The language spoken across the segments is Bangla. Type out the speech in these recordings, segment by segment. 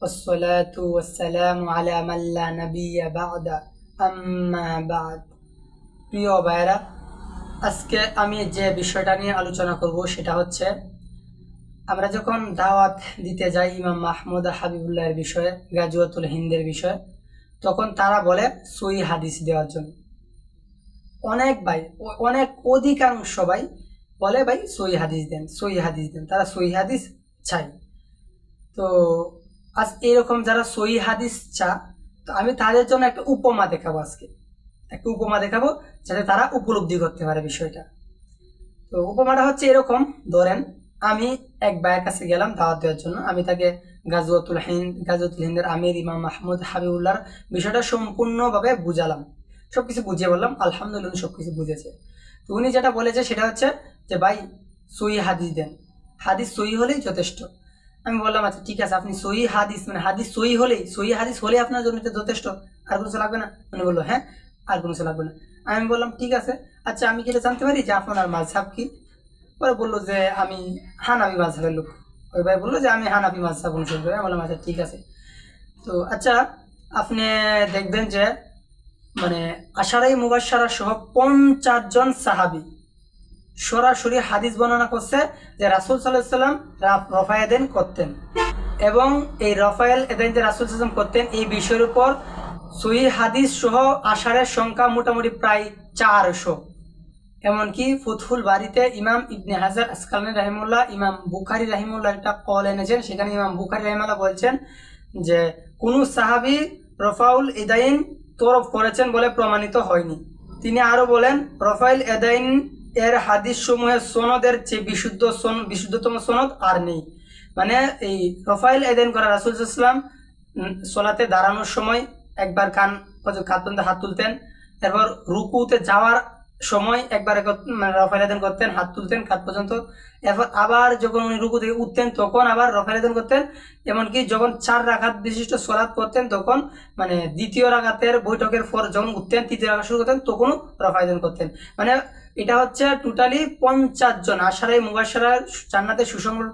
والصلاة والسلام على من لا نبي بعد أما بعد প্রিয় ভাইরা আজকে আমি যে বিষয়টা নিয়ে আলোচনা করব সেটা হচ্ছে আমরা যখন দাওয়াত দিতে যাই ইমাম মাহমুদ হাবিবুল্লাহর বিষয়ে গাজুয়াতুল হিন্দের বিষয়ে তখন তারা বলে সই হাদিস দেওয়ার জন্য অনেক ভাই ও- অনেক অধিকাংশ ভাই বলে ভাই সই হাদিস দেন সই হাদিস দেন তারা সই হাদিস চাই তো আজ এরকম যারা সই হাদিস চা তো আমি তাদের জন্য একটা উপমা দেখাবো আজকে। একটা উপমা দেখাবো যাতে তারা উপলব্ধি করতে পারে বিষয়টা। তো উপমাটা হচ্ছে এরকম, ধরেন আমি এক ভাইয়ের কাছে গেলাম দাওয়াত দেওয়ার জন্য। আমি তাকে গাজওয়াতুল হিন্দ, গাজওয়াতুল হিন্দের আমির ইমাম মাহমুদ হাবিবুল্লাহর বিষয়টা সম্পূর্ণভাবে বুঝালাম। সব কিছু বুঝিয়ে বললাম, আলহামদুলিল্লাহ উনি সবকিছু বুঝেছে। তো উনি যেটা বলেছে সেটা হচ্ছে যে, ভাই সই হাদিস দেন। হাদিস সই হলেই যথেষ্ট। আমি বললাম আচ্ছা ঠিক আছে, আপনি সই হাদিস মানে হাদিস সই হলেই সই হাদিস হলে আপনার জন্য যথেষ্ট। আর কোনো লাগবে না? উনি বলল হ্যাঁ আর কোনো লাগবে না। আমি বললাম, ঠিক আছে আচ্ছা আমি কি এটা জানতে পারি যে আপনার মাঝহাব কি? পরে বলল যে, আমি হানাবি মাঝহাবের লোক। ওই ভাই বলল যে, আমি হানাবি মাঝহাব অনুসরণ করি। আমি বললাম আচ্ছা ঠিক আছে। তো আচ্ছা আপনি দেখবেন যে মানে আশারাই মুবাসারা সহ পঞ্চাশ জন সাহাবি সরাসরি হাদিস বর্ণনা করছে যে রাসুল সাল্লাম রফা করতেন। এবং এই রফায়েল এদেন যে রাসুল সাল্লাম করতেন, এই বিষয়ের উপর সহি হাদিস সহ আষাঢ়ের সংখ্যা মোটামুটি প্রায় চারশো। এমনকি ফুতফুল বাড়িতে ইমাম ইবনে হাজার আসকালানি রাহিমুল্লাহ ইমাম বুখারি রাহিমুল্লাহ একটা কল এনেছেন, সেখানে ইমাম বুখারি রাহিমুল্লাহ বলছেন যে, কোন সাহাবি রফাউল ইদাইন তরফ করেছেন বলে প্রমাণিত হয়নি। তিনি আরও বলেন, রফাইল এদাইন এর হাদিস সমূহের সনদের চেয়ে বিশুদ্ধ সন, বিশুদ্ধতম সনদ আর নেই। মানে এই রফাইল এদাইন করা রাসুল ইসলাম সোলাতে দাঁড়ানোর সময় একবার কান কাত পর্যন্ত হাত তুলতেন, এরপর রুকুতে যাওয়ার সময় একবার রফাইল আদান করতেন, হাত তুলতেন কাত পর্যন্ত। এরপর আবার যখন উনি রুকু থেকে উঠতেন, তখন আবার রফাইল আদান করতেন। এমনকি যখন চার রাখাত বিশিষ্ট সলাৎ করতেন তখন মানে দ্বিতীয় রাখাতের বৈঠকের পর যখন উঠতেন, তৃতীয় রাখা শুরু করতেন, তখনও রফাইল আদান করতেন। মানে এটা হচ্ছে টোটালি পঞ্চাশ জন। আশারাই মুবাসারা জান্নাতে সুসংবাদ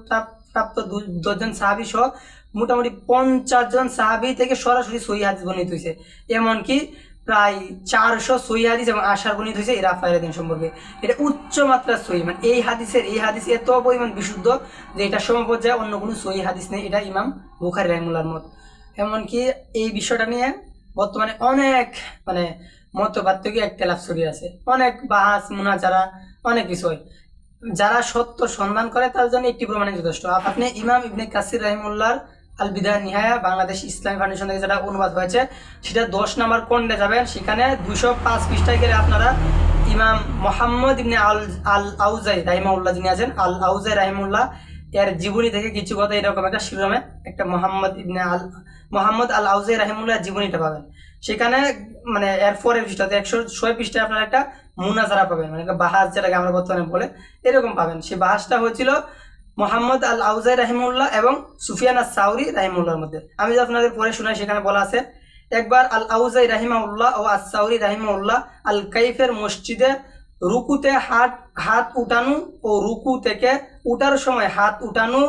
প্রাপ্ত দু- দশজন সাহাবি সহ মোটামুটি পঞ্চাশ জন সাহাবি থেকে সরাসরি সহি হাদিস বর্ণিত হয়েছে এমনকি প্রায় চারশো সহি হাদিস এবং আশার বর্ণিত হয়েছে এই রাফায়ের দিন সম্পর্কে। এটা উচ্চ মাত্রার সহি। মানে এই হাদিসের, এই হাদিস এত পরিমাণ বিশুদ্ধ যে এটা সমপর্যায়ে অন্য কোনো সহি হাদিস নেই। এটা ইমাম বুখারি রহমুল্লার মত। এমনকি এই বিষয়টা নিয়ে বর্তমানে অনেক মানে মত পার্থক্য একটা লাভ ছড়িয়ে আছে। অনেক বাহাস মুনাজারা, অনেক বিষয় যারা সত্য সন্ধান করে, তার জন্য একটি প্রমাণে যথেষ্ট। আপনি ইমাম ইবনে কাসির রহিমুল্লাহর আল বিদায় নিহায়া বাংলাদেশ ইসলামী ফাউন্ডেশন থেকে যেটা অনুবাদ হয়েছে, সেটা দশ নাম্বার কোণে যাবেন। সেখানে দুশো পাঁচ পৃষ্ঠায় গেলে আপনারা ইমাম মোহাম্মদ ইবনে আল আল আউজাই রাহিমাউল্লাহ যিনি আছেন আল আউজাই রাহিমুল্লাহ এর জীবনী থেকে কিছু কথা এরকম একটা শিরোনামে একটা মোহাম্মদ ইবনে আল, মোহাম্মদ আল আউজাই রাহিমুল্লাহ জীবনীটা পাবেন। সেখানে মানে এর পরের পৃষ্ঠাতে একশো ছয় পৃষ্ঠায় আপনারা একটা মুনাজারা পাবেন মানে একটা বাহাস যেটাকে আমরা বর্তমানে বলে এরকম পাবেন। সেই বাহাসটা হয়েছিল মোহাম্মদ আল আউজাই রাহিমুল্লাহ এবং সুফিয়ান সাউরি রাহিমুল্লাহর মধ্যে। আমি যদি আপনাদের পরে শোনাই, সেখানে বলা আছে, একবার আল আউজাই রাহিমাউল্লাহ ও আস সাউরি রাহিমাউল্লাহ আল কাইফের মসজিদে রুকুতে হাত হাত উঠানো ও রুকু থেকে উঠার সময় হাত উঠানো,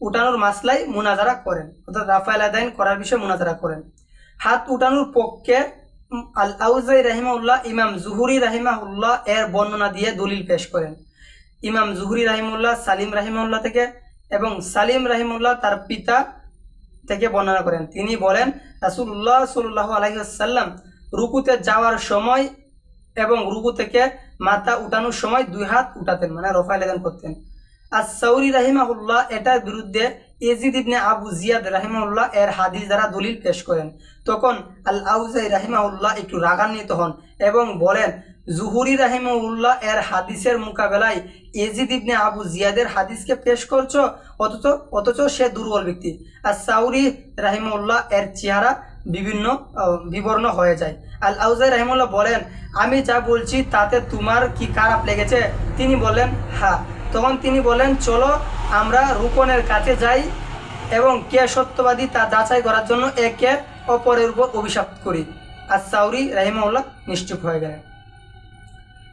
উঠানোর মাসলাই মুনাজারা করেন। অর্থাৎ রাফায়েল আদাইন করার বিষয়ে মুনাজারা করেন। হাত উঠানোর পক্ষে আল আউজাই রাহিমাউল্লাহ ইমাম জুহুরি রাহিমাউল্লাহ এর বর্ণনা দিয়ে দলিল পেশ করেন। ইমাম জুহুরি রাহিমুল্লাহ সালিম রাহিমুল্লাহ থেকে এবং সালিম রাহিমুল্লাহ তার পিতা থেকে বর্ণনা করেন। তিনি বলেন রাসুল্লাহ সাল্লাহ আলহিহাসাল্লাম রুকুতে যাওয়ার সময় এবং রুকু থেকে মাথা উঠানোর সময় দুই হাত উঠাতেন মানে রফাইল আদান করতেন। আর সৌরি রাহিমাহুল্লাহ এটার বিরুদ্ধে এজিদ ইবনে আবু জিয়াদ রাহিমাহুল্লাহ এর হাদিস দ্বারা দলিল পেশ করেন। তখন আল আউজাই রাহিমাহুল্লাহ একটু রাগান্বিত হন এবং বলেন, জুহুরি রাহিমাহুল্লাহ এর হাদিসের মোকাবেলায় এজিদ ইবনে আবু জিয়াদের হাদিসকে পেশ করছ? অথচ অথচ সে দুর্বল ব্যক্তি। আর সাউরি রাহিমাহুল্লাহ এর চেহারা বিভিন্ন বিবর্ণ হয়ে যায়। আল আউজাই রহিমুল্লাহ বলেন, আমি যা বলছি তাতে তোমার কি খারাপ লেগেছে? তিনি বলেন হ্যাঁ তখন তিনি বলেন, চলো, আমরা রুকনের কাছে যাই এবং কে সত্যবাদী তা যাচাই করার জন্য একে অপরের উপর অভিশাপ করি। আর সাউরি রাহিমউল্লাহ নিশ্চুপ হয়ে গেলেন।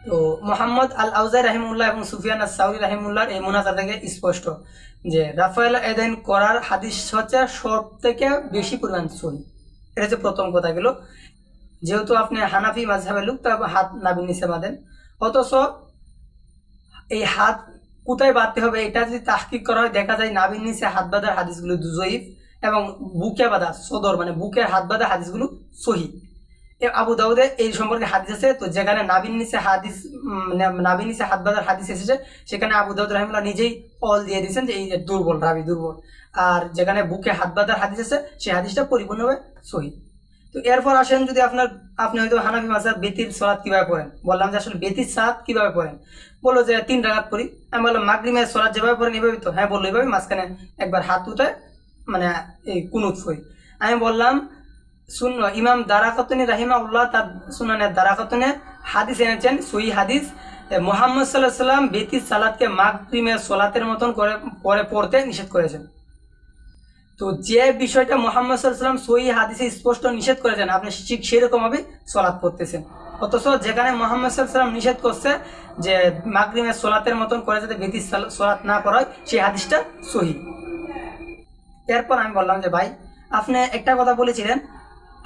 তো মোহাম্মদ আল আউজাই রাহিমুল্লাহ এবং সুফিয়ান আল সাউরি রাহিমুল্লাহর এই মোনাজা থেকে স্পষ্ট যে, রাফায়েল এদেন করার হাদিস হচ্ছে সব থেকে বেশি পরিমাণ সহি। এটা হচ্ছে প্রথম কথা গেল যেহেতু আপনি হানাফি মাঝহাবের লোক তা হাত নাবিন নিচে বাঁধেন। অথচ এই হাত কোথায় বাঁধতে হবে, এটা যদি তাহকিক করা হয়, দেখা যায় নাবিন নিচে হাত বাঁধার হাদিসগুলো জয়ীফ এবং বুকে বাঁধা সদর মানে বুকের হাত বাঁধা হাদিসগুলো সহি। আবু দাউদে এই সম্পর্কে হাদিস আছে, তো যেখানে নাবিন নিচে হাদিস নাবিন নিচে হাত বাঁধার হাদিস এসেছে, সেখানে আবু দাউদ রহমুল্লাহ নিজেই অল দিয়ে দিয়েছেন যে এই দুর্বল, রাবি দুর্বল। আর যেখানে বুকে হাত বাঁধার হাদিস আছে, সেই হাদিসটা পরিপূর্ণভাবে সহি। তো এরপর আসেন যদি আপনার, আপনি হয়তো হানাফি মাসার বেতির সলাৎ কীভাবে পড়েন? বললাম যে আসলে বেতির সালাত কীভাবে পড়েন? বলল যে তিন রাগাত পড়ি। আমি বললাম মাগরিমের সলাৎ যেভাবে পড়েন এভাবে তো? হ্যাঁ বলল এভাবে মাঝখানে একবার হাত উঠে মানে এই কুনুত পড়ি। আমি বললাম, শুন, ইমাম দারাকাতনি রাহিমা উল্লাহ তার সুনানের দারাকাতনে হাদিস এনেছেন সই হাদিস। মোহাম্মদ সাল্লাহ সাল্লাম বেতির সালাদকে মাগরিমের সলাতের মতন করে, পরে পড়তে নিষেধ করেছেন। তো যে বিষয়টা মোহাম্মদ সাল্লাম সই হাদিসে স্পষ্ট নিষেধ করেছেন, আপনি ঠিক সেরকমভাবে সলাৎ পড়তেছেন। অথচ যেখানে মোহাম্মদ সাল্লাম নিষেধ করছে যে মাগরিমের সোলাতের মতন করে যাতে বেদির সোলাত না করা হয়, সেই হাদিসটা সহি। এরপর আমি বললাম যে, ভাই, আপনি একটা কথা বলেছিলেন,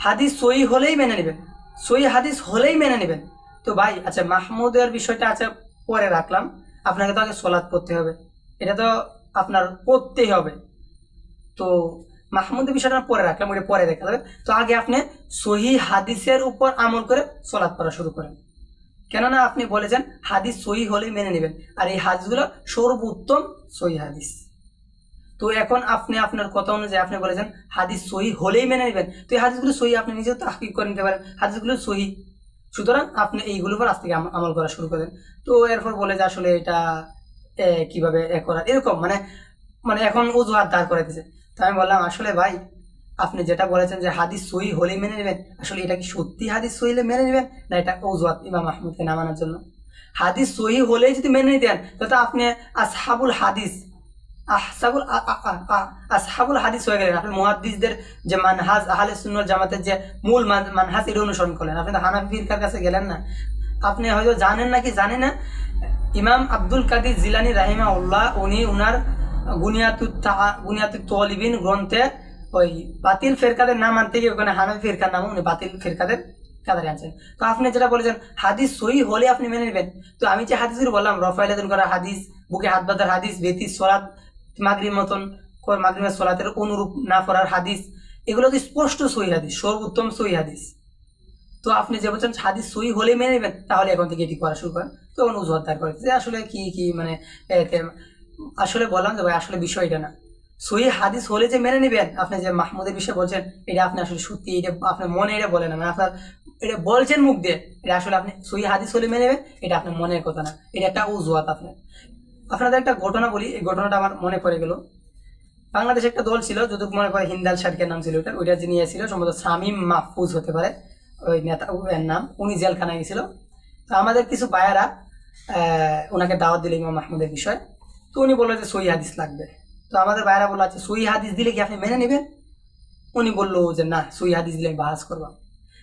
হাদিস সই হলেই মেনে নেবেন সই হাদিস হলেই মেনে নেবেন। তো ভাই আচ্ছা মাহমুদের বিষয়টা আচ্ছা পরে রাখলাম। আপনাকে তো আগে সোলাত পড়তে হবে। এটা তো আপনার করতেই হবে। তো মাহমুদের বিষয়টা পরে রাখলাম ওটা পরে দেখা যাবে। তো আগে আপনি সহি হাদিসের উপর আমল করে সলাৎ পড়া শুরু করেন। কেননা আপনি বলেছেন, হাদিস সহি হলেই মেনে নেবেন, আর এই হাদিসগুলো সর্বোত্তম সহি হাদিস। তো এখন আপনি আপনার কথা অনুযায়ী আপনি বলেছেন, হাদিস সহি হলেই মেনে নেবেন। তো এই হাদিসগুলো সহি আপনি নিজেও তাহকিক করে নিতে পারেন, হাদিসগুলো সহি। সুতরাং আপনি এইগুলোর উপর আজ থেকে আম- আমল করা শুরু করেন। তো এরপর বলে যে আসলে এটা কীভাবে করা, এরকম মানে মানে এখন অজুহাত দাঁড় করে দিয়েছে তো আমি বললাম, আসলে ভাই, আপনি যেটা বলেছেন যে হাদিস সহি হলেই মেনে নেবেন, আসলে এটা কি সত্যি হাদিস সহিলে মেনে নেবেন? না, এটা অজুহাত ইমাম মাহমুদকে নামানোর জন্য। হাদিস সহি হলেই যদি মেনে নিতেন তাহলে আপনি আসহাবুল হাদিস, আহসাবুল আসহাবুল হাদিস হয়ে গেলেন। আপনি মুহাদ্দিসদের যে মানহাজ, আহলে সুন্নাত জামাতের যে মূল মান- মানহাজ এটা অনুসরণ করলেন। আপনি তো হানাফি ফিরকার কাছে গেলেন না। আপনি হয়তো জানেন নাকি জানেন না, ইমাম আব্দুল কাদির জিলানি রাহিমা উল্লাহ উনি উনার তা- গুনিয়াতুত তলিবিন গ্রন্থে ওই বাতিল ফেরকাদের নাম আনতে গিয়ে ওখানে হানাফি ফেরকার নাম উনি বাতিল ফেরকাদের কাতারে আনছেন। তো আপনি যেটা বলেছেন, হাদিস সহি হলে আপনি মেনে নেবেন। তো আমি যে হাদিসগুলো বললাম রফাইলাদন করা হাদিস, বুকে হাত বাঁধার হাদিস বেতি সলাৎ মাগরির মতন মাগরিমের সলাতের অনুরূপ না করার হাদিস, এগুলো তো স্পষ্ট সহি হাদিস? সর্বোত্তম সহি হাদিস। তো আপনি যে বলছেন হাদিস সহি হলে মেনে নেবেন, তাহলে এখন থেকে এটি করা শুরু করেন। তখন উজুহাত দাঁড় করে যে আসলে কি কি মানে আসলে বললাম যে ভাই, আসলে বিষয় এটা না। সহি হাদিস হলে যে মেনে নেবেন, আপনি যে মাহমুদের বিষয়ে বলছেন, এটা আপনি আসলে সত্যি, এটা আপনার মনে এটা বলে না। মানে আপনার, এটা বলছেন মুখ দিয়ে, এটা আসলে আপনি সহি হাদিস হলে মেনে নেবেন, এটা আপনার মনের কথা না। এটা একটা উজুহাত আপনার। আপনাদের একটা ঘটনা বলি, এই ঘটনাটা আমার মনে পড়ে গেল। বাংলাদেশে একটা দল ছিল, যতটুকু মনে করে হিন্দাল শার্কের নাম ছিল ওটা, ওইটা যিনি ছিল সম্ভবত শামীম মাহফুজ হতে পারে, ওই নেতা নাম, উনি জেলখানায় গেছিল। তো আমাদের কিছু বায়ারা ওনাকে দাওয়াত দিল ইমাম মাহমুদের বিষয়। তো উনি বলল যে সই হাদিস লাগবে। তো আমাদের বায়রা বলল আচ্ছা সই হাদিস দিলে কি আপনি মেনে নেবেন? উনি বলল যে, না সই হাদিস দিলে আমি বাহাস করব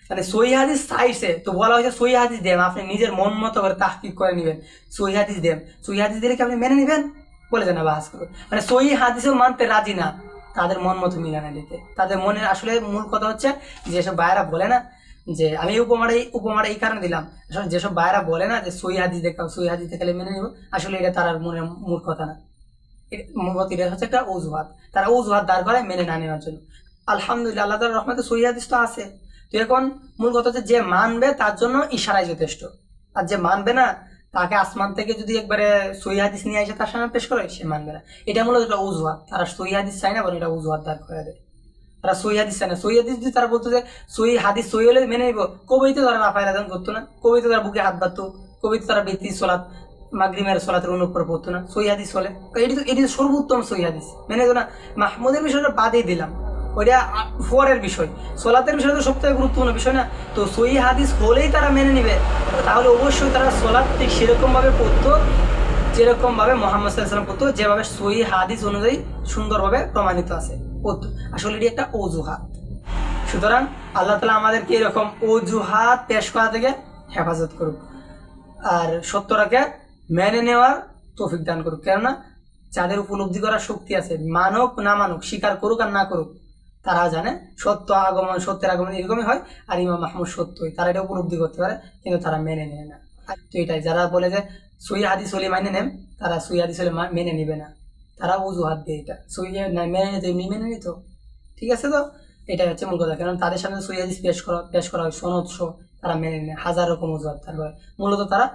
মানে সই হাদিস চাইছে, তো বলা হয়েছে সই হাদিস দেন, আপনি নিজের মন মতো করে তাহকিক করে নেবেন সই হাদিস দেন। সই হাদিস দিলে কি আপনি মেনে নেবেন? বলে যে, না, বাহাস করব মানে সই হাদিসও মানতে রাজি না, তাদের মন মতো মিলানা দিতে তাদের মনের আসলে মূল কথা হচ্ছে যেসব বায়রা বলে না যে আমি এই উপমাটা এই এই কারণে দিলাম। আসলে যেসব বায়রা বলে না যে সই হাদিস দেখাও, সই হাদিস দেখালে মেনে নেব, আসলে এটা তার মনের মূল কথা না। এটা- হচ্ছে একটা অজুহাত। তারা অজুহাত দাঁড় করে মেনে না নেওয়ার জন্য। আলহামদুলিল্লাহ, আল্লাহ তালার রহমতে সই হাদিস তো আছে। তো এখন মূল কথা হচ্ছে যে মানবে তার জন্য ইশারাই যথেষ্ট। আর যে মানবে না, তাকে আসমান থেকে যদি একবারে সই হাদিস নিয়ে এসে তার সামনে পেশ করে, সে মানবে না। এটা মূলত একটা অজুহাত। তারা সই হাদিস চায় না বলে এটা অজুহাত দাঁড় করে দেয়। তারা সই হাদিস চায় না সই হাদিস যদি তারা বলতো যে সই হাদিস সই হলে মেনে নিব, কবিতে তারা রাফায় রাজন করতো না। কবিতে তারা বুকে হাত বাঁধতো, কবিতে তারা বেতি, সলাৎ মাগরিমের সলাতের অনুপ্র পড়তো না। সই হাদিস হলে। এটি তো, এটি সর্বোত্তম সই হাদিস। মেনে তো না, মাহমুদের বিষয়টা বাদই দিলাম। ওইটা পরের বিষয়। সোলাতের বিষয় তো সবথেকে গুরুত্বপূর্ণ বিষয় না। তো সই হাদিস হলেই তারা মেনে নেবে। তাহলে অবশ্যই তারা সোলাত ঠিক সেরকমভাবে পড়তো, যেরকমভাবে মোহাম্মদ সাল্লাম পড়তো, যেভাবে সই হাদিস অনুযায়ী সুন্দরভাবে প্রমাণিত আছে। আসলে এটি একটা অজুহাত সুতরাং আল্লাহ তালা আমাদেরকে এরকম অজুহাত পেশ করা থেকে হেফাজত করুক আর সত্যটাকে মেনে নেওয়ার তৌফিক দান করুক। কেননা যাদের উপলব্ধি করার শক্তি আছে, মানুক না মানুক, স্বীকার করুক আর না করুক, তারা জানে সত্য আগমন, সত্যের আগমন এরকমই হয় আর ইমাম মাহমুদ সত্যই, তারা এটা উপলব্ধি করতে পারে কিন্তু তারা মেনে নেয় না। তো এটাই, যারা বলে যে সই হাদিস হলে মানে নেন, তারা সই হাদিস হলে মেনে নিবে না। তারা অজুহাত দিয়ে এটা সই না মেনে নিতে, এমনি মেনে নিত। ঠিক আছে তো? এটাই হচ্ছে মূল কথা। কারণ তাদের সামনে সই পেশ করা পেশ করা হয়, সনদ তারা মেনে নেয়। হাজার রকম অজুহাত দাঁড় করে মূলত তারা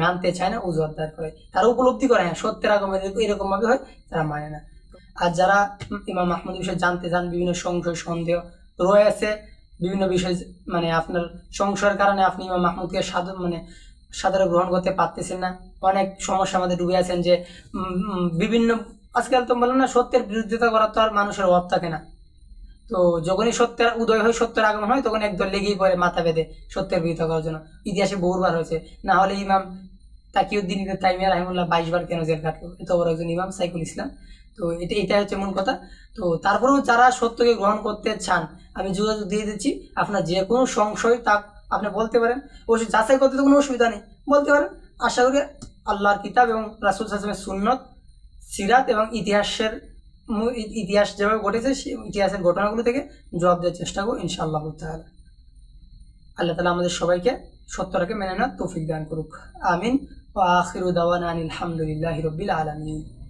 মানতে চায় না অজুহাত দাঁড় করে। তারা উপলব্ধি করে হ্যাঁ সত্যের আগমন এরকম ভাবে হয়, তারা মানে না। আর যারা ইমাম মাহমুদ বিষয়ে জানতে চান, বিভিন্ন সংশয়, সন্দেহ রয়েছে, বিভিন্ন বিষয় মানে আপনার সংশয়ের কারণে আপনি ইমাম মাহমুদকে সাধু মানে সাধারণ গ্রহণ করতে পারতেছেন না। অনেক সমস্যা আমাদের ডুবে আছেন যে বিভিন্ন আজকাল তো বলেন না, সত্যের বিরোধিতা করার তো আর মানুষের অভাব থাকে না। তো যখনই সত্যের উদয় হয়, সত্যের আগমন হয় তখন একদল লেগেই পড়ে মাথা বেঁধে সত্যের বিরোধিতা করার জন্য। ইতিহাসে বহুবার হয়েছে। না হলে ইমাম তাকিউদ্দিন তাইমিয়া রাহিমুল্লাহ বাইশ বার কেন জেল কাটলো এত বড় একজন ইমাম সাইকুল ইসলাম। তো এটা এটা হচ্ছে মূল কথা। তো তারপরেও যারা সত্যকে গ্রহণ করতে চান, আমি যোগাযোগ দিয়ে দিচ্ছি। আপনার যে কোনো সংশয় তা আপনি বলতে পারেন। অবশ্যই যাচাই করতে তো কোনো অসুবিধা নেই। বলতে পারেন। আশা করি আল্লাহর কিতাব এবং রাসুল সাসমের সুন্নত সিরাত এবং ইতিহাসের ইতিহাস যেভাবে ঘটেছে সেই ইতিহাসের ঘটনাগুলো থেকে জবাব দেওয়ার চেষ্টা করব, ইনশাআল্লাহ হবে আল্লাহ তালা আমাদের সবাইকে সত্যটাকে মেনে নেওয়ার তৌফিক দান করুক। আমিন। ও আখির দাওয়ান আনিল হামদুলিল্লাহ রবিল আলমিন।